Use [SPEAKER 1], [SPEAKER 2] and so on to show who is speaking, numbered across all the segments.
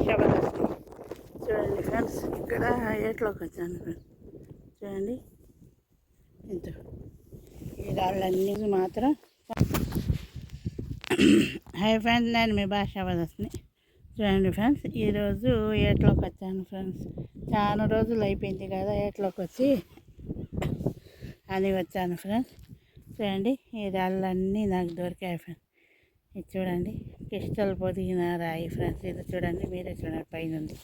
[SPEAKER 1] భాషాపదర్శి చూడండి ఫ్రెండ్స్ ఇక్కడ ఏట్లోకి వచ్చాను ఫ్రెండ్స్ చూడండి. ఇంత ఈ రాళ్ళన్నీ మాత్రం హై ఫ్రెండ్స్ నేను మీ భాషాపదర్శిని చూడండి ఫ్రెండ్స్ ఈరోజు ఏట్లోకి వచ్చాను ఫ్రెండ్స్. చాలా రోజులు అయిపోయింది కదా ఏట్లోకి వచ్చి. అని వచ్చాను ఫ్రెండ్స్. చూడండి ఈ రాళ్ళన్నీ నాకు దొరికాయి ఫ్రెండ్స్. ఇది చూడండి. క్రిస్టల్ పొదిగిన రాయి ఫ్రెండ్స్ ఇది చూడండి మీరే చూడండి. పైన ఉంది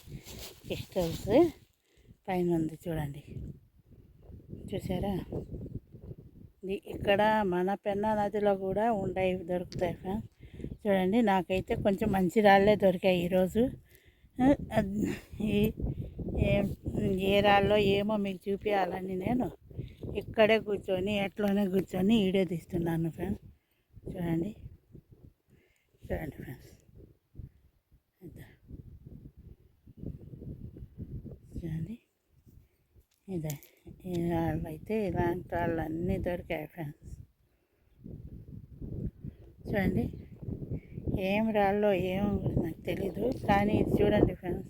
[SPEAKER 1] క్రిస్టల్స్ పైన ఉంది చూడండి. చూసారా? ఇది ఇక్కడ మన పెన్నా నదిలో కూడా ఉండయి దొరుకుతాయి ఫ్రెండ్స్. చూడండి నాకైతే కొంచెం మంచి రాళ్ళే దొరికాయి ఈరోజు. ఈ ఏ- ఏ రాళ్ళో ఏమో మీకు చూపించాలని నేను ఇక్కడే కూర్చొని ఎట్లోనే కూర్చొని వీడియో తీస్తున్నాను ఫ్రెండ్స్. చూడండి. చూడండి ఫ్రెండ్స్. చూడండి. ఇదే ఈ రాళ్ళు అయితే ఇలాంటి రాళ్ళు అన్నీ దొరికాయి ఫ్రెండ్స్. చూడండి. ఏం రాళ్ళో ఏం నాకు తెలీదు కానీ ఇది చూడండి ఫ్రెండ్స్.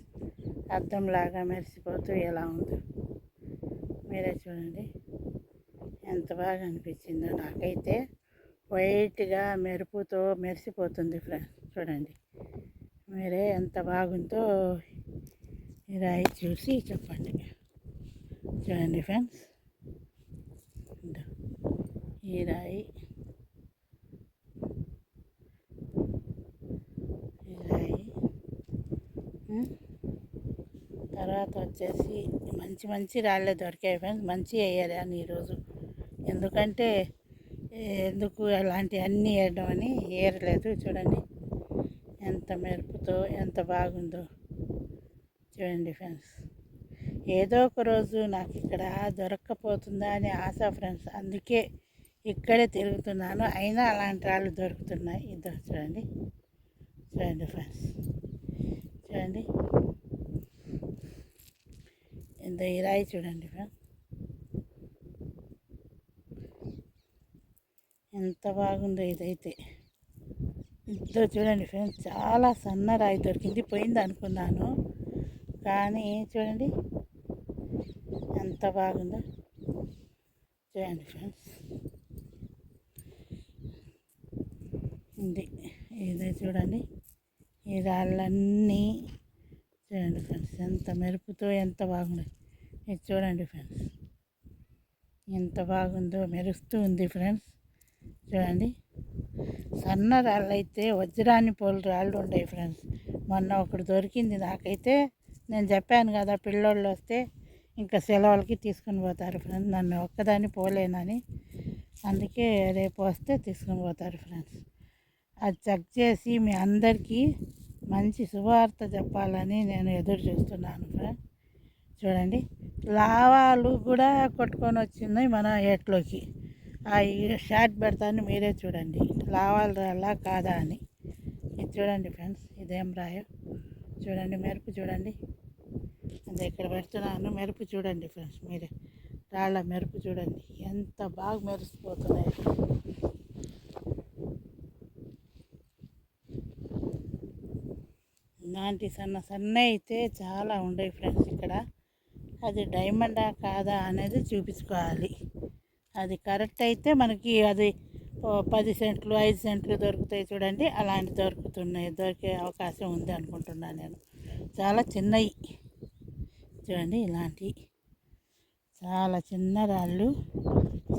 [SPEAKER 1] అద్దంలాగా మెరిసిపోతూ ఎలా ఉందో. మీరే చూడండి. ఎంత బాగా అనిపించిందో నాకైతే. వైట్గా మెరుపుతో మెరిసిపోతుంది ఫ్రెండ్స్ చూడండి. మీరే ఎంత బాగుందో ఈ రాయి చూసి చెప్పండి. చూడండి ఫ్రెండ్స్. ఈ రాయి. ఈ రాయి. తర్వాత వచ్చేసి మంచి మంచి రాళ్ళే దొరికాయి ఫ్రెండ్స్. మంచి అని ఈరోజు. ఎందుకంటే ఎందుకు అలాంటి అన్నీ వేయడం అని ఏరలేదు. చూడండి ఎంత మెరుపుతో ఎంత బాగుందో. చూడండి ఫ్రెండ్స్ ఏదో ఒక రోజు నాకు ఇక్కడ దొరక్కపోతుందా అని ఆశ ఫ్రెండ్స్ అందుకే ఇక్కడే తిరుగుతున్నాను. అయినా అలాంటి రాళ్ళు దొరుకుతున్నాయి. ఇద్దరు చూడండి చూడండి ఫ్రెండ్స్ చూడండి. ఇంత ఈ రాయి చూడండి ఫ్రెండ్స్. ఎంత బాగుందో ఇదైతే. ఇదో చూడండి ఫ్రెండ్స్ చాలా సన్న రాయి దొరికింది పోయింది అనుకున్నాను. కానీ చూడండి ఎంత బాగుందో. చూడండి ఫ్రెండ్స్. ఇది ఇదే చూడండి. ఈ రాళ్ళన్నీ చూడండి ఫ్రెండ్స్ ఎంత మెరుపుతో ఎంత బాగుంది. ఇది చూడండి ఫ్రెండ్స్. ఎంత బాగుందో మెరుస్తూ ఉంది ఫ్రెండ్స్. చూడండి. సన్న రాళ్ళు అయితే వజ్రాన్ని పోలు రాళ్ళు ఉండేవి ఫ్రెండ్స్. మొన్న ఒకటి దొరికింది నాకైతే. నేను చెప్పాను కదా పిల్లోళ్ళు వస్తే ఇంకా సెలవులకి తీసుకుని పోతారు ఫ్రెండ్స్. నన్ను ఒక్కదాన్ని పోలేనని. అందుకే రేపు వస్తే తీసుకుని పోతారు ఫ్రెండ్స్. అది చెక్ చేసి మీ అందరికీ మంచి శుభవార్త చెప్పాలని నేను ఎదురు చూస్తున్నాను ఫ్రెండ్స్. చూడండి. లావాలు కూడా కొట్టుకొని వచ్చింది మన ఏట్లోకి. షార్ట్ పెడతాను మీరే చూడండి. లావాలి రాలా కాదా అని. ఇది చూడండి ఫ్రెండ్స్ ఇదేం రాయో. చూడండి మెరుపు చూడండి. అది ఇక్కడ పెడుతున్నాను మెరుపు చూడండి ఫ్రెండ్స్ మీరే. రాళ్ళ మెరుపు చూడండి ఎంత బాగా మెరిసిపోతున్నాయి. ఇలాంటి సన్న సన్న అయితే చాలా ఉండేవి ఫ్రెండ్స్ ఇక్కడ. అది డైమండా కాదా అనేది చూపించుకోవాలి. అది కరెక్ట్ అయితే మనకి అది పది సెంట్లు ఐదు సెంట్లు దొరుకుతాయి చూడండి. అలాంటి దొరుకుతున్నాయి దొరికే అవకాశం ఉంది అనుకుంటున్నాను నేను. చాలా చిన్నవి చూడండి ఇలాంటివి చాలా చిన్న రాళ్ళు.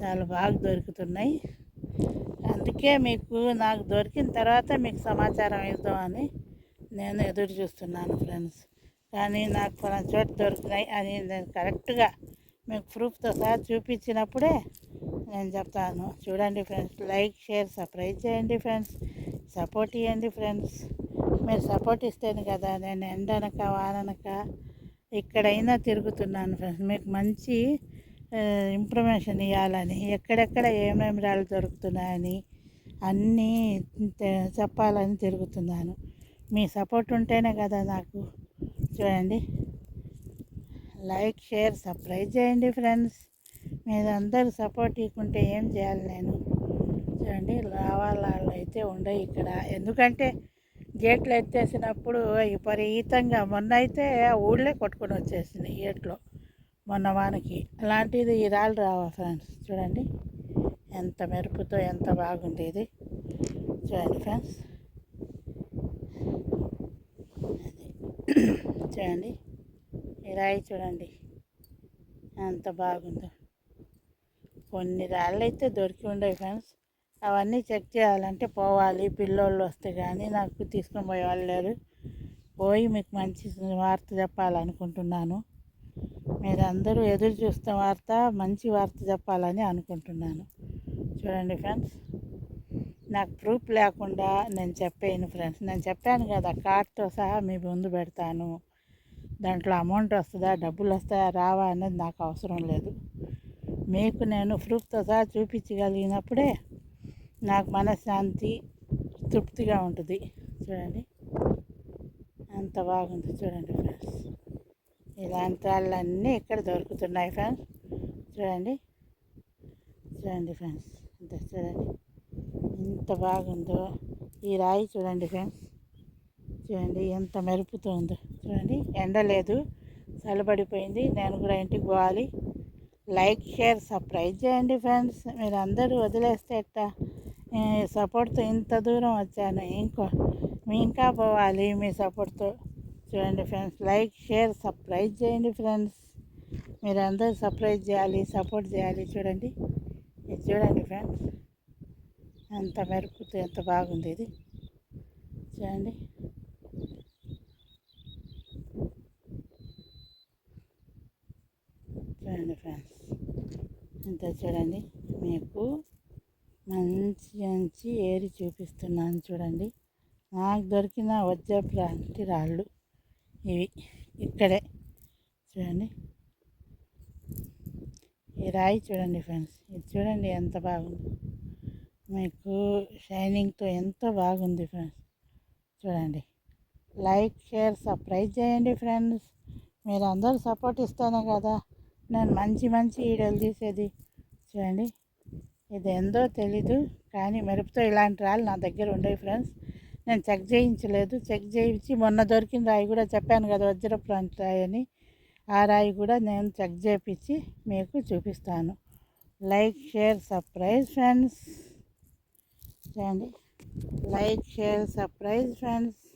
[SPEAKER 1] చాలా బాగా దొరుకుతున్నాయి. అందుకే మీకు నాకు దొరికిన తర్వాత మీకు సమాచారం ఇద్దామని నేను ఎదురు చూస్తున్నాను ఫ్రెండ్స్. కానీ నాకు కొన్ని చోట దొరికినాయి అని నేను కరెక్ట్గా మీకు ప్రూఫ్తో సహా చూపించినప్పుడే నేను చెప్తాను. చూడండి ఫ్రెండ్స్ లైక్ షేర్ సబ్స్క్రైబ్ చేయండి ఫ్రెండ్స్ సపోర్ట్ ఇవ్వండి ఫ్రెండ్స్ మీరు సపోర్ట్ ఇస్తేనే కదా నేను ఎండనక వాననక ఎక్కడైనా తిరుగుతున్నాను ఫ్రెండ్స్ మీకు మంచి ఇన్ఫర్మేషన్ ఇవ్వాలని ఎక్కడెక్కడ ఏమేమి రాళ్ళు దొరుకుతున్నాయని అన్నీ చెప్పాలని తిరుగుతున్నాను. మీ సపోర్ట్ ఉంటేనే కదా నాకు. చూడండి. లైక్ షేర్ సబ్స్క్రైబ్ చేయండి ఫ్రెండ్స్ మీరు అందరు సపోర్ట్ ఇవ్వకుంటే ఏం చేయాలి నేను? చూడండి లావాలాలు అయితే ఉండవు ఇక్కడ. ఎందుకంటే గేట్లు ఎత్తేసినప్పుడు విపరీతంగా మొన్న అయితే ఊళ్ళే కొట్టుకొని వచ్చేసింది గేట్లో మొన్న వానకి. అలాంటిది ఈ రాళ్ళు రావా ఫ్రెండ్స్? చూడండి ఎంత మెరుపుతో ఎంత బాగుంది ఇది. చూడండి ఫ్రెండ్స్. చూడండి ఈ రాయి చూడండి ఎంత బాగుందో. కొన్ని రాళ్ళు అయితే దొరికి ఉండేవి ఫ్రెండ్స్. అవన్నీ చెక్ చేయాలంటే పోవాలి. పిల్లోళ్ళు వస్తే కానీ నాకు తీసుకొని పోయేవాళ్ళు లేరు. పోయి మీకు మంచి వార్త చెప్పాలనుకుంటున్నాను. మీరందరూ ఎదురు చూస్తున్న వార్త మంచి వార్త చెప్పాలని అనుకుంటున్నాను. చూడండి ఫ్రెండ్స్. నాకు ప్రూఫ్ లేకుండా నేను చెప్పాను ఫ్రెండ్స్. నేను చెప్పాను కదా కార్డ్తో సహా మీ ముందు పెడతాను. దాంట్లో అమౌంట్ వస్తుందా డబ్బులు వస్తాయా రావా అనేది నాకు అవసరం లేదు. మీకు నేను ప్రూఫ్తో సహా చూపించగలిగినప్పుడే నాకు మనశ్శాంతి తృప్తిగా ఉంటుంది. చూడండి. అంత బాగుంది. చూడండి ఫ్రెండ్స్. ఇలాంటి వాళ్ళన్నీ ఇక్కడ దొరుకుతున్నాయి ఫ్రెండ్స్. చూడండి. చూడండి ఫ్రెండ్స్. ఇంత చూడండి. ఎంత బాగుందో. ఈ రాయి చూడండి ఫ్రెండ్స్. చూడండి. ఎంత మెరుపుతుందో చూడండి. ఎండ లేదు. చల్లబడిపోయింది. నేను కూడా ఇంటికి పోవాలి. లైక్ షేర్ సర్ప్రైజ్ చేయండి ఫ్రెండ్స్. మీరు అందరూ వదిలేస్తే ఎట్టా? సపోర్ట్తో ఇంత దూరం వచ్చాను. ఇంకో మీ ఇంకా పోవాలి మీ సపోర్ట్తో. చూడండి ఫ్రెండ్స్ లైక్ షేర్ సర్ప్రైజ్ చేయండి ఫ్రెండ్స్. మీరు అందరూ సర్ప్రైజ్ చేయాలి సపోర్ట్ చేయాలి. చూడండి ఇది చూడండి ఫ్రెండ్స్. ఎంత మెరుపుతో ఎంత బాగుంది ఇది. చూడండి. చూడండి ఫ్రెండ్స్. ఇంత చూడండి. మీకు మంచి మంచి ఏరి చూపిస్తున్నాను చూడండి. నాకు దొరికిన వజ్రప్రాంతి రాళ్ళు ఇవి ఇక్కడే చూడండి. ఈ రాయి చూడండి ఫ్రెండ్స్. ఇది చూడండి ఎంత బాగుంది. మీకు షైనింగ్తో ఎంత బాగుంది ఫ్రెండ్స్. చూడండి. లైక్ షేర్ సర్ప్రైజ్ చేయండి ఫ్రెండ్స్. మీరు అందరూ సపోర్ట్ ఇస్తానే కదా. నేను మంచి మంచి వీడియోలు తీసేది. చూడండి ఇది ఎందో తెలీదు కానీ మెరుపుతో ఇలాంటి రాళ్ళు నా దగ్గర ఉండేవి ఫ్రెండ్స్. నేను చెక్ చేయించలేదు. చెక్ చేయించి మొన్న దొరికిన రాయి కూడా చెప్పాను కదా వజ్రపు రాయి అని. ఆ రాయి కూడా నేను చెక్ చేయించి మీకు చూపిస్తాను. Like share surprise friends. చూడండి లైక్ షేర్ సర్ప్రైజ్ ఫ్రెండ్స్.